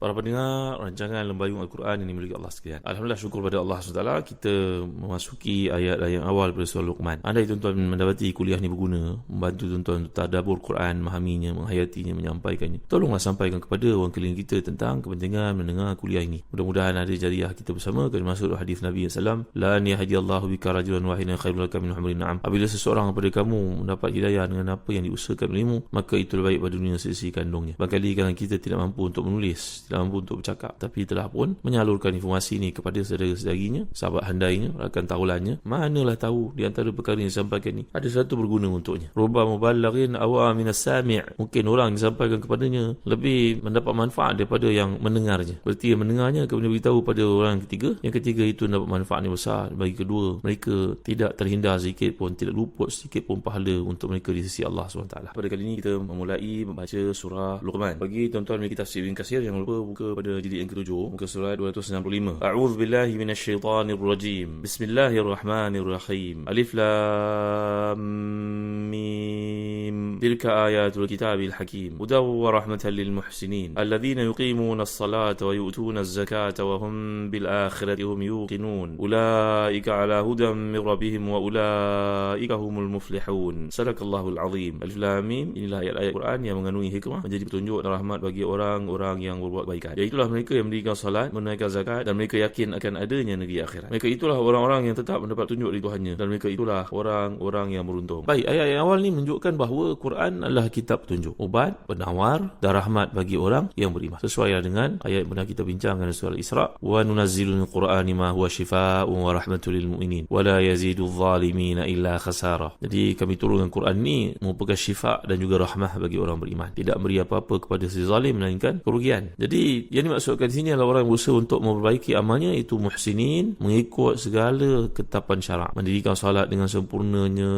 Para pendengar rancangan lembayung Al-Quran yang dimiliki Allah sekalian. Alhamdulillah syukur pada Allah SWT kita memasuki ayat-ayat awal pada surah Luqman. Anda tuan-tuan mendapati kuliah ini berguna, membantu tuan-tuan untuk tadabur Quran, memahaminya, menghayatinya, menyampaikannya. Tolonglah sampaikan kepada orang keliling kita tentang kepentingan mendengar kuliah ini. Mudah-mudahan ada jariah kita bersama kerana masuk hadis Nabi SAW. La niyahadi Allahu bika rajulan wahidan khairul laka min humrin na'am. Apabila seseorang daripada kamu mendapat hidayah dengan apa yang diusahakan olehmu, maka itu lebih baik pada dunia sisi kandungnya. Bangkali kita tidak mampu untuk menulis, tidak mampu untuk bercakap. Tapi telah pun menyalurkan informasi ini kepada saudara-saudarinya sahabat handainya rakan taulannya. Manalah tahu di antara perkara yang disampaikan ini ada satu berguna untuknya. Ruba muballighin awa minas sami' mungkin orang disampaikan kepadanya lebih mendapat manfaat daripada yang mendengarnya. Berarti yang mendengarnya kemudian beritahu pada orang ketiga. Yang ketiga itu dapat manfaat yang besar. Bagi kedua mereka tidak terhindar sedikit pun tidak luput sedikit pun pahala untuk mereka di sisi Allah SWT. Pada kali ini kita memulai membaca surah Luqman. Bagi tuan-tuan kita tafsir kasir jangan lupa buka pada jilid yang ketujuh muka surat 265 A'udzu billahi minasyaitonir rajim Bismillahirrahmanirrahim. Alif lam mim Rahmatan lil muhsinin Alladhina yuqimuna as-salata wa yu'tuna az-zakata wa hum bil akhirati hum yuqinun Ulaika ala hudan min rabbihim wa ulaika humul muflihun Sadaqallahul azim Alif lam mim inilah ayat-ayat Quran yang mengandungi hikmah menjadi petunjuk dan rahmat bagi orang-orang yang berbuat kebaikan. Itulah mereka yang mendirikan salat, menunaikan zakat dan mereka yakin akan adanya negeri akhirat. Mereka itulah orang-orang yang tetap mendapat tunjuk dari Tuhannya dan mereka itulah orang-orang yang beruntung. Baik, ayat yang awal ni menunjukkan bahawa Quran adalah kitab petunjuk, ubat, penawar dan rahmat bagi orang yang beriman. Sesuai dengan ayat yang pernah kita bincangkan dalam surah Isra, wa nunazzilul Qur'ani ma huwa shifaa'un wa rahmatul lil mu'minin wa la yazidu adh-dhalimin illa khasara. Jadi kami turunkan Quran ni merupakan syifa dan juga rahmah bagi orang beriman. Tidak beri apa-apa kepada si zalim melainkan kerugian. Jadi yang dimaksudkan di sini adalah orang yang berusaha untuk memperbaiki amalnya itu muhsinin mengikut segala ketapan syarak. Mendirikan salat dengan sempurnanya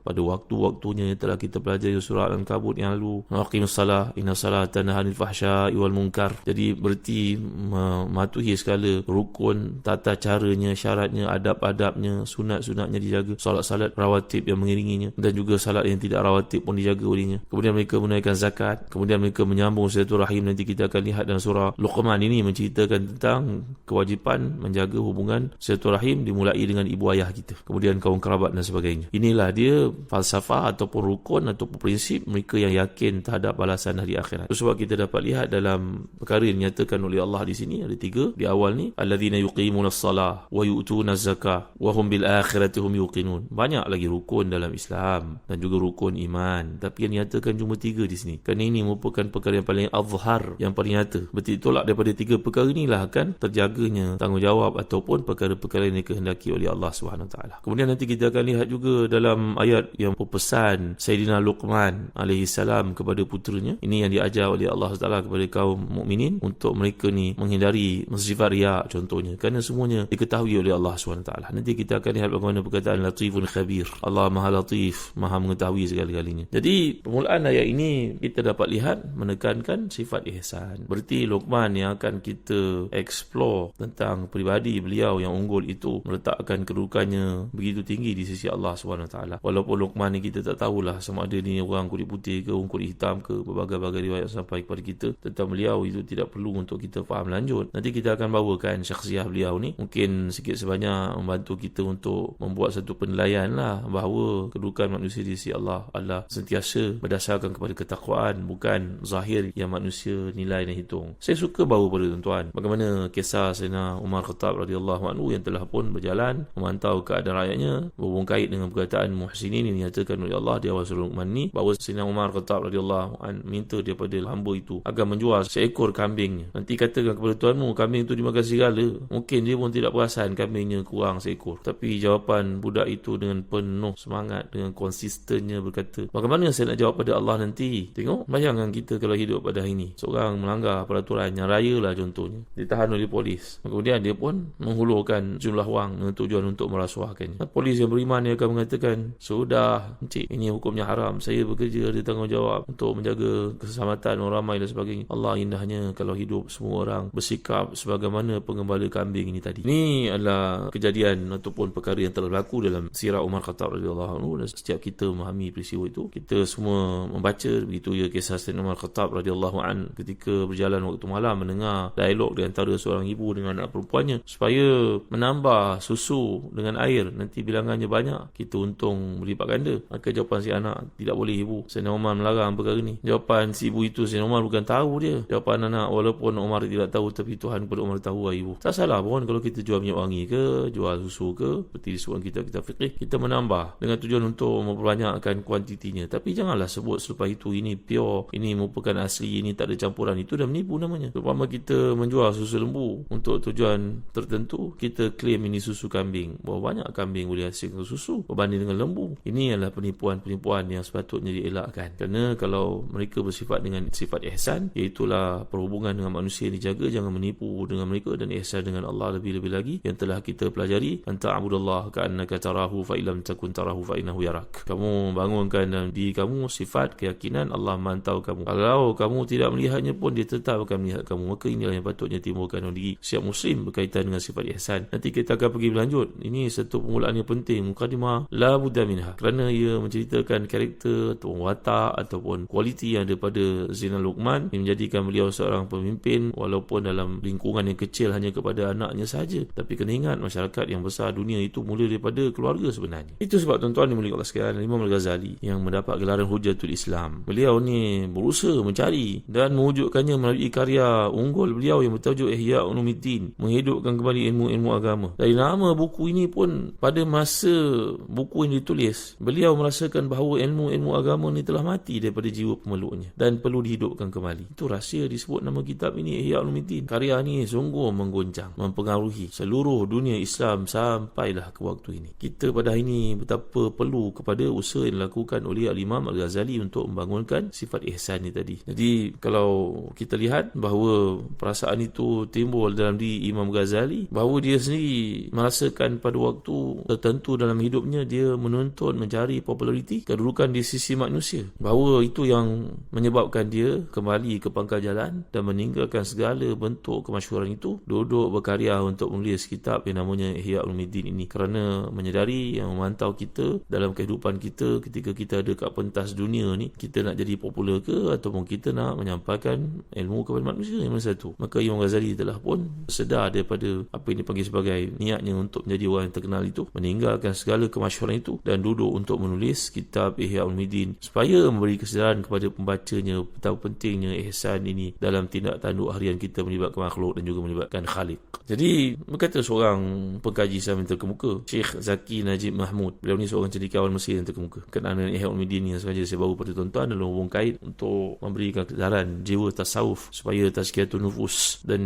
pada waktu-waktunya yang telah kita pelajari surah Al-Kabut yang lalu. Aqimus salah inna salata nahanil fahsya'i wal munkar. Jadi berarti mematuhi segala rukun, tata caranya, syaratnya, adab-adabnya, sunat-sunatnya dijaga. Salat-salat rawatib yang mengiringinya dan juga salat yang tidak rawatib pun dijaga olehnya. Kemudian mereka menunaikan zakat, kemudian mereka menyambung silaturahim nanti kita akan lihat dalam surah Luqman ini menceritakan tentang kewajipan menjaga hubungan silaturahim dimulai dengan ibu ayah kita. Kemudian kaum kerabat dan sebagainya. Inilah dia falsafah ataupun rukun ataupun prinsip mereka yang yakin terhadap balasan hari akhirat. Itu sebab kita dapat lihat dalam perkara yang dinyatakan oleh Allah di sini ada tiga di awal ni alladzina yuqimuna as-salah wa yu'tuna az-zakah wa hum bil akhirati hum yuqinun. Banyak lagi rukun dalam Islam dan juga rukun iman. Tapi yang dinyatakan cuma tiga di sini. Kerana ini merupakan perkara yang paling azhar, yang paling nyata. Berarti tolak daripada tiga perkara inilah akan terjaganya tanggungjawab ataupun perkara-perkara yang dikehendaki oleh Allah Subhanahu taala. Kemudian nanti kita akan lihat juga dalam ayat yang berpesan Sayyidina Luqman alaihi salam kepada puteranya. Ini yang diajar oleh Allah Taala kepada kaum mukminin untuk mereka ni menghindari sifat riya contohnya. Kerana semuanya diketahui oleh Allah taala. Nanti kita akan lihat bagaimana perkataan latifun khabir. Allah Maha Latif, Maha mengetahui segala-galanya. Jadi permulaan ayat ini kita dapat lihat menekankan sifat ihsan. Berarti Luqman yang akan kita explore tentang peribadi beliau yang unggul itu meletakkan kedudukannya begitu tinggi di sisi Allah SWT. Walaupun Luqman ni kita tak tahulah sama ada ni orang kulit putih ke orang kulit hitam ke berbagai-bagai riwayat sampai kepada kita tentang beliau itu tidak perlu untuk kita faham lanjut. Nanti kita akan bawakan syaksiah beliau ni mungkin sikit sebanyak membantu kita untuk membuat satu penilaian lah bahawa kedudukan manusia di sisi Allah adalah sentiasa berdasarkan kepada ketakwaan bukan zahir yang manusia nilai dan hitung. Saya suka bawa pada tuan-tuan bagaimana kisah Sayyidina Umar Khattab radhiyallahu anhu yang telah pun berjalan memantau keadaan rakyatnya berhubung kait dengan perkataan muhsinin yang dinyatakan oleh Allah di awal surah Luqman ni ini bahawa Sayyidina Umar Khattab radhiyallahu an minta daripada hamba itu agar menjual seekor kambingnya. Nanti katakan kepada tuanmu kambing itu dimakan serigala. Mungkin dia pun tidak perasan kambingnya kurang seekor. Tapi jawapan budak itu dengan penuh semangat dengan konsistennya berkata, "Bagaimana saya nak jawab pada Allah nanti?" Tengok, bayangkan kita kalau hidup pada hari ini. Seorang melanggar peraturan yang raya lah contohnya. Ditahan oleh polis. Kemudian dia pun menghulurkan jumlah wang dengan tujuan untuk merasuahkannya. Polis yang beriman dia akan mengatakan, "Sudah, encik, ini hukumnya haram. Saya bekerja ada tanggungjawab untuk menjaga keselamatan orang ramai dan sebagainya. Allah indahnya kalau hidup semua orang bersikap sebagaimana pengembala kambing ini tadi. Ini adalah kejadian ataupun perkara yang telah berlaku dalam sirah Umar Khattab radhiyallahu anhu dan setiap kita memahami peristiwa itu, kita semua membaca begitu ya kisah Sayyidina Umar Khattab radhiyallahu an ketika berjalan waktu malam mendengar dialog di antara seorang ibu dengan anak perempuannya supaya menambah susu dengan air nanti bilangannya banyak kita untung berlipat ganda maka jawapan si anak tidak ibu. Sayyidina Umar melarang perkara ni. Jawapan si ibu itu Sayyidina Umar bukan tahu dia. Jawapan anak walaupun Umar tidak tahu tapi Tuhan kepada Umar tahu lah ibu. Tak salah pun kalau kita jual minyak wangi ke jual susu ke seperti disebutkan kita kita fikir kita menambah dengan tujuan untuk memperbanyakkan kuantitinya. Tapi janganlah sebut selepas itu ini pure ini merupakan asli ini tak ada campuran. Itu dah menipu namanya. Terutama kita menjual susu lembu untuk tujuan tertentu kita claim ini susu kambing. Bahawa banyak kambing boleh hasilkan susu berbanding dengan lembu? Ini adalah penipuan-penipuan yang sepatutnya dielakkan. Kerana kalau mereka bersifat dengan sifat ihsan iaitulah perhubungan dengan manusia yang dijaga jangan menipu dengan mereka dan ihsan dengan Allah lebih-lebih lagi yang telah kita pelajari. Anta abudallah ka'annaka tarahu fa illam takun tarahu fa innahu yarak. Kamu bangunkan dalam diri kamu sifat keyakinan Allah mantau kamu. Kalau kamu tidak melihatnya pun dia tetap akan melihat kamu. Maka inilah yang patutnya timbulkan dalam diri setiap muslim berkaitan dengan sifat ihsan. Nanti kita akan pergi berlanjut. Ini satu permulaan yang penting mukadimah la budda minha. Kerana ia menceritakan karakter atau watak ataupun kualiti yang ada pada Zainal Luqman yang menjadikan beliau seorang pemimpin walaupun dalam lingkungan yang kecil hanya kepada anaknya saja. Tapi kena ingat masyarakat yang besar dunia itu mula daripada keluarga sebenarnya. Itu sebab tuan-tuan yang mulia sekalian Imam Al-Ghazali yang mendapat gelaran Hujatul Islam. Beliau ni berusaha mencari dan mewujudkannya melalui karya unggul beliau yang bertajuk Ihya Ulumuddin menghidupkan kembali ilmu-ilmu agama. Dari nama buku ini pun pada masa buku ini ditulis beliau merasakan bahawa ilmu-ilmu agama ini telah mati daripada jiwa pemeluknya dan perlu dihidupkan kembali. Itu rahsia disebut nama kitab ini Ihya Ulumuddin. Karya ini sungguh menggoncang mempengaruhi seluruh dunia Islam sampailah ke waktu ini. Kita pada hari ini betapa perlu kepada usaha yang dilakukan oleh Al-Imam Al-Ghazali untuk membangunkan sifat ihsan ini tadi. Jadi kalau kita lihat bahawa perasaan itu timbul dalam diri Imam Ghazali bahawa dia sendiri merasakan pada waktu tertentu dalam hidupnya dia menuntut mencari populariti kedudukan di sisi manusia. Bahawa itu yang menyebabkan dia kembali ke pangkal jalan dan meninggalkan segala bentuk kemasyhuran itu duduk berkarya untuk menulis kitab yang namanya Ihya Ulumuddin ini. Kerana menyedari yang memantau kita dalam kehidupan kita ketika kita ada kat pentas dunia ni kita nak jadi popular ke ataupun kita nak menyampaikan ilmu kepada manusia yang mana satu. Maka Imam Ghazali telah pun sedar daripada apa yang dipanggil sebagai niatnya untuk menjadi orang yang terkenal itu meninggalkan segala kemasyhuran itu dan duduk untuk menulis kitab Ihya Ulumuddin supaya memberi kesedaran kepada pembacanya betapa pentingnya ihsan ini dalam tindak tanduk harian kita melibatkan makhluk dan juga melibatkan khalik jadi berkata seorang pengkaji Islam yang terkemuka Syekh Zaki Najib Mahmud. Beliau ni seorang cendekiawan Mesir yang terkemuka. Kenaan dengan Ihya Ulumuddin yang sengaja saya bawa pada tuan-tuan dalam hubung kait untuk memberikan kesedaran jiwa tasawuf supaya tazkiyatun nufus dan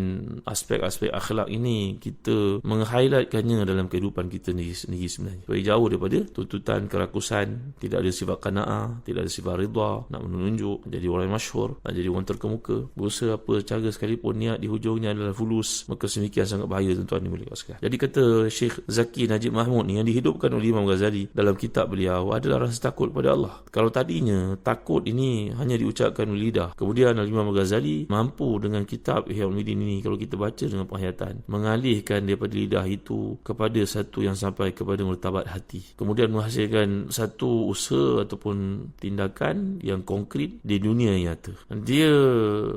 aspek-aspek akhlak ini kita meng-highlightkannya dalam kehidupan kita sendiri sebenarnya. Supaya jauh daripada tuntutan kerakusan tidak ada sifat kana'ah tidak ada sifat rida nak menunjuk jadi orang yang masyhur nak jadi orang terkemuka. Berusaha apa cara sekalipun niat di hujungnya adalah fulus maka semikian sangat bahaya tuan-tuan ni boleh sekalian. Jadi kata Syekh Zaki Najib Mahmud ni yang dihidupkan oleh Imam Ghazali dalam kitab beliau adalah rasa takut pada Allah. Kalau tadinya takut ini hanya diucapkan oleh lidah kemudian Imam Ghazali mampu dengan kitab Ihya Ulumuddin ini kalau kita baca dengan penghayatan mengalihkan daripada lidah itu kepada satu yang sampai kepada mertabat hati. Kemudian menghasilkan satu usaha ataupun tindakan yang konkret di dunia nyata. Dia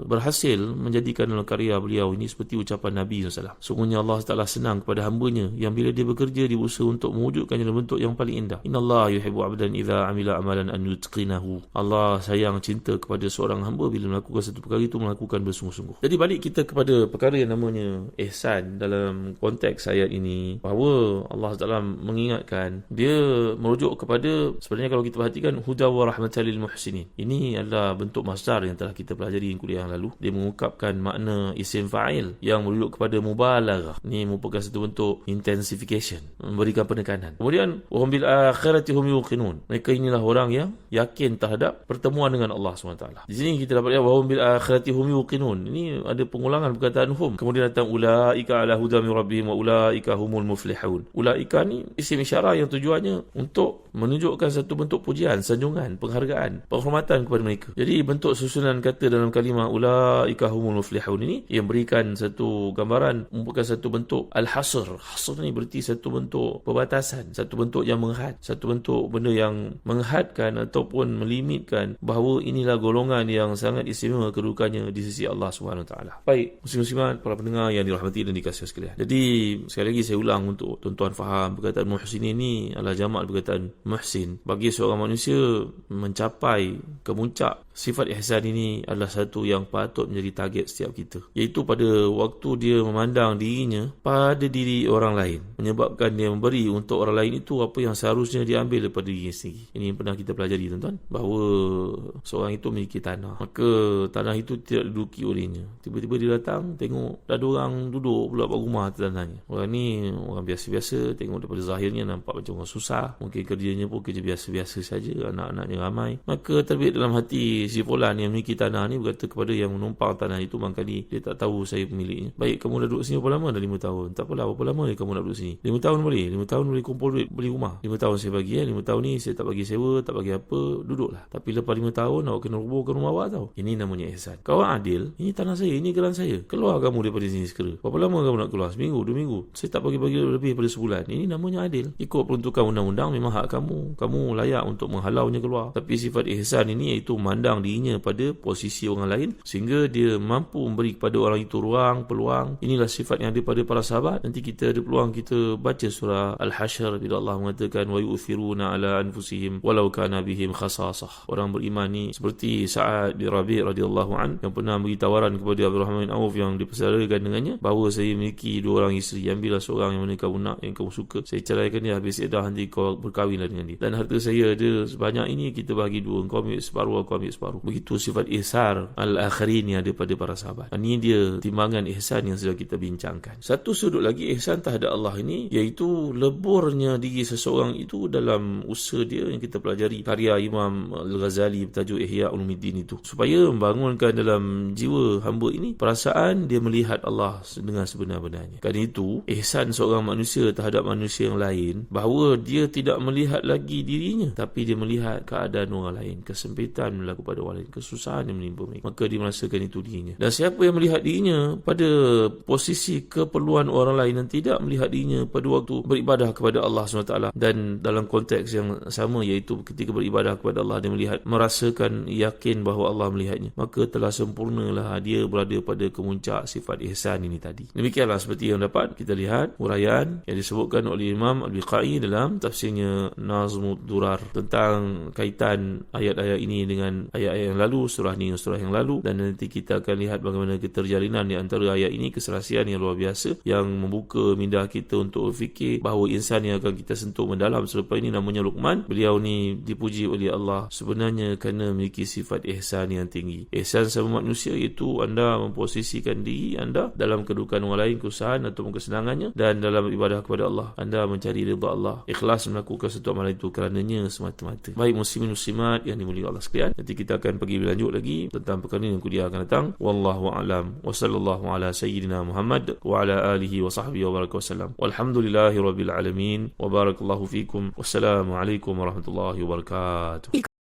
berhasil menjadikan dalam karya beliau ini seperti ucapan Nabi SAW sungguhnya Allah Taala senang kepada hambanya yang bila dia bekerja dia berusaha untuk mewujudkannya dalam bentuk yang paling indah. Inna Allah yuhibbu abdan idha amila amalan an yutqinahu. Allah sayang cinta kepada seorang hamba bila melakukan satu perkara itu melakukan bersungguh-sungguh. Jadi balik kita kepada perkara yang namanya ihsan dalam konteks ayat ini bahawa Allah Taala mengingatkan dia merujuk kepada sebenarnya kalau kita perhatikan huda wa rahmatan lil muhsinin. Ini adalah bentuk masdar yang telah kita pelajari di kuliah yang lalu. Dia mengungkapkan makna isim fa'il yang merujuk kepada mubalaghah. Ini merupakan satu bentuk intensification, memberikan penekanan. Kemudian wa bil akhirati hum yuqinun. Mereka inilah orang yang yakin terhadap pertemuan dengan Allah SWT. Di sini kita dapat lihat wa bil akhirati hum yuqinun. Ini ada pengulangan perkataan hum. Kemudian datang ulaika ala huda min rabbihim wa ulaika humul muflihun. Ulaika ni isim isyarat yang tujuannya untuk menunjukkan satu bentuk pujian, sanjungan, penghargaan, penghormatan kepada mereka. Jadi bentuk susunan kata dalam kalimah ulaika humul muflihun ini yang berikan satu gambaran merupakan satu bentuk al-hasr. Hasr ni berarti satu bentuk perbatasan, satu bentuk yang menghad, satu bentuk benda yang menghadkan ataupun melimitkan bahawa inilah golongan yang sangat istimewa kedudukannya di sisi Allah Subhanahu Taala. Baik, muslim-muslimat, para pendengar yang dirahmati dan dikasihi sekalian. Jadi sekali lagi saya ulang untuk tuan-tuan faham perkataan muhsin ini adalah jamak perkataan muhsin. Bagi seorang manusia mencapai kemuncak sifat ihsan ini adalah satu yang patut menjadi target setiap kita. Iaitu pada waktu dia memandang dirinya pada diri orang lain. Menyebabkan dia memberi untuk orang lain itu apa yang seharusnya diambil daripada diri sendiri. Ini yang pernah kita pelajari tuan-tuan. Bahawa seorang itu memiliki tanah. Maka tanah itu tidak diduduki olehnya. Tiba-tiba dia datang tengok ada orang duduk pula kat rumah tanahnya. Orang ni orang biasa-biasa tengok daripada zahirnya nampak macam orang susah. Mungkin kerjanya pun kerja biasa-biasa saja. Anak-anaknya ramai. Maka terbit dalam hati si fulan yang memiliki tanah ni berkata kepada yang menumpang tanah itu kali dia tak tahu saya pemiliknya. Baik kamu dah duduk sini berapa lama? Dah lima tahun. Tak apalah berapa lama ni kamu nak duduk sini? Lima tahun boleh. Lima tahun boleh kumpul duit beli rumah. Lima tahun saya bagi ya. Lima tahun ni saya tak bagi sewa, tak bagi apa, duduklah. Tapi lepas lima tahun awak kena rubuhkan rumah awak tau. Ini namanya ihsan. Kau adil, ini tanah saya, ini geran saya. Keluar kamu daripada sini segera. Berapa lama kamu nak keluar? Seminggu, dua minggu. Saya tak bagi-bagi lebih daripada sebulan. Ini namanya adil. Ikut peruntukan undang-undang memang hak kamu. Kamu layak untuk menghalaunya keluar. Tapi sifat ihsan ini iaitu mandang dirinya pada posisi orang lain sehingga dia mampu memberi kepada orang itu ruang, peluang. Inilah sifat yang ada pada para sahabat. Nanti kita ada peluang kita baca surah Al-Hasyr bila Allah mengatakan wa yu'thiruna ala anfusihim walau kana bihim khasasah. Orang beriman ni seperti Sa'ad bin Rabi' radhiyallahu an yang pernah beri tawaran kepada Abdul Rahman bin Auf yang dipersalakan dengannya bahawa saya memiliki dua orang isteri. Ambillah seorang yang mana kamu nak, yang kamu suka. Saya ceraikan dia habis iddah nanti kau berkahwinlah dengan dia. Dan harta saya ada sebanyak ini kita bagi dua. Kau ambil separuh, aku ambil separuh. Begitu sifat ihsar al-akhirin yang ada pada para sahabat. Ini dia timbangan ihsan yang sudah kita bincangkan. Satu sudut lagi ihsan terhadap Allah ini iaitu leburnya diri seseorang itu dalam usaha dia yang kita pelajari karya Imam Al-Ghazali bertajuk Ihya Ulumuddin itu supaya membangunkan dalam jiwa hamba ini perasaan dia melihat Allah dengan sebenar-benarnya. Kan itu ihsan seorang manusia terhadap manusia yang lain bahawa dia tidak melihat lagi dirinya tapi dia melihat keadaan orang lain, kesempitan berlaku pada orang lain, kesusahan yang menimpa mereka. Maka dia merasakan itu dirinya. Dan siapa yang melihat dirinya pada posisi keperluan orang lain dan tidak melihat dirinya pada waktu beribadah kepada Allah SWT dan dalam konteks yang sama iaitu ketika beribadah kepada Allah dia melihat merasakan yakin bahawa Allah melihatnya maka telah sempurnalah dia berada pada kemuncak sifat ihsan ini tadi demikianlah seperti yang dapat kita lihat huraian yang disebutkan oleh Imam Al-Biqai dalam tafsirnya Nazmud Durar tentang kaitan ayat-ayat ini dengan ayat-ayat yang lalu surah ni surah yang lalu. Dan nanti kita akan lihat bagaimana keterjalinan di antara ayat ini keserasian yang luar biasa yang membuka minda kita untuk berfikir bahawa insan yang akan kita sentuh mendalam. Selepas ini namanya Luqman. Beliau ni dipuji oleh Allah sebenarnya kerana memiliki sifat ihsan yang tinggi. Ihsan sama manusia iaitu anda memposisikan diri anda dalam kedudukan orang lain kesusahan atau kesenangannya dan dalam ibadah kepada Allah. Anda mencari rida Allah. Ikhlas melakukan satu amalan itu kerananya semata-mata. Baik muslimin muslimat yang dimuliakan Allah sekalian nanti kita akan pergi berlanjut lagi tentang perkara ini yang kuliah akan datang. Wallahu a'lam. Wa sallallahu ala sayyidina Muhammad wa ala alihi wa sahbihi wa baraka wasallam walhamdulillahi rabbil alamin. Wa barakallahu fikum. Wassalamu alaikum warahmatullahi wabarakatuh